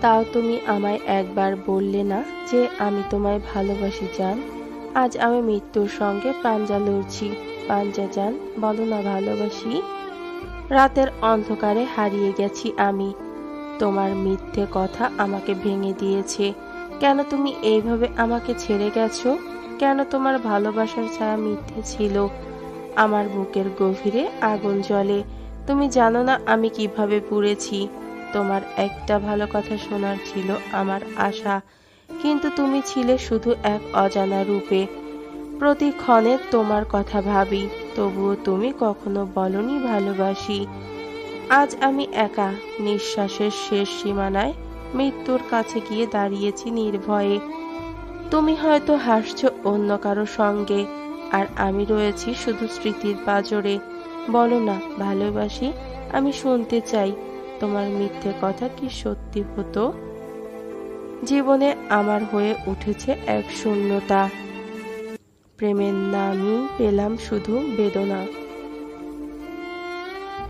তাও তুমি আমায় একবার বললে না যে আমি তোমায় ভালোবাসি, জান। আজ আমি মৃত্যুর সঙ্গে পাঞ্জা লড়ছি। পাঞ্জা, জান, বলো না ভালোবাসি? রাতের অন্ধকারে হারিয়ে গেছি আমি। তোমার মিথ্যে কথা আমাকে ভেঙে দিয়েছে। কেন তুমি এইভাবে আমাকে ছেড়ে গেছো? কেন তোমার ভালোবাসার ছায়া মিথ্যে ছিল? আমার বুকের গভীরে আগুন জ্বলে। তুমি জানো না আমি কীভাবে পুড়েছি। তোমার একটা ভালো কথা শোনার ছিল আমার আশা। কিন্তু তুমি ছিলে শুধু এক অজানা রূপে। প্রতি প্রতিক্ষণে তোমার কথা ভাবি, তবুও তুমি কখনো বলনি ভালোবাসি। আজ আমি একা, নিঃশ্বাসের শেষ সীমানায় মৃত্যুর কাছে গিয়ে দাঁড়িয়েছি নির্ভয়ে। তুমি হয়তো হাসছো অন্য কারও সঙ্গে, আর আমি রয়েছি শুধু স্মৃতির পাজরে। বলো না, ভালোবাসি, আমি শুনতে চাই। তোমার মিথ্যে কথা কি সত্যি হতো? জীবনে আমার হয়ে উঠেছে এক শূন্যতা। প্রেমের নামই পেলাম শুধু বেদনা।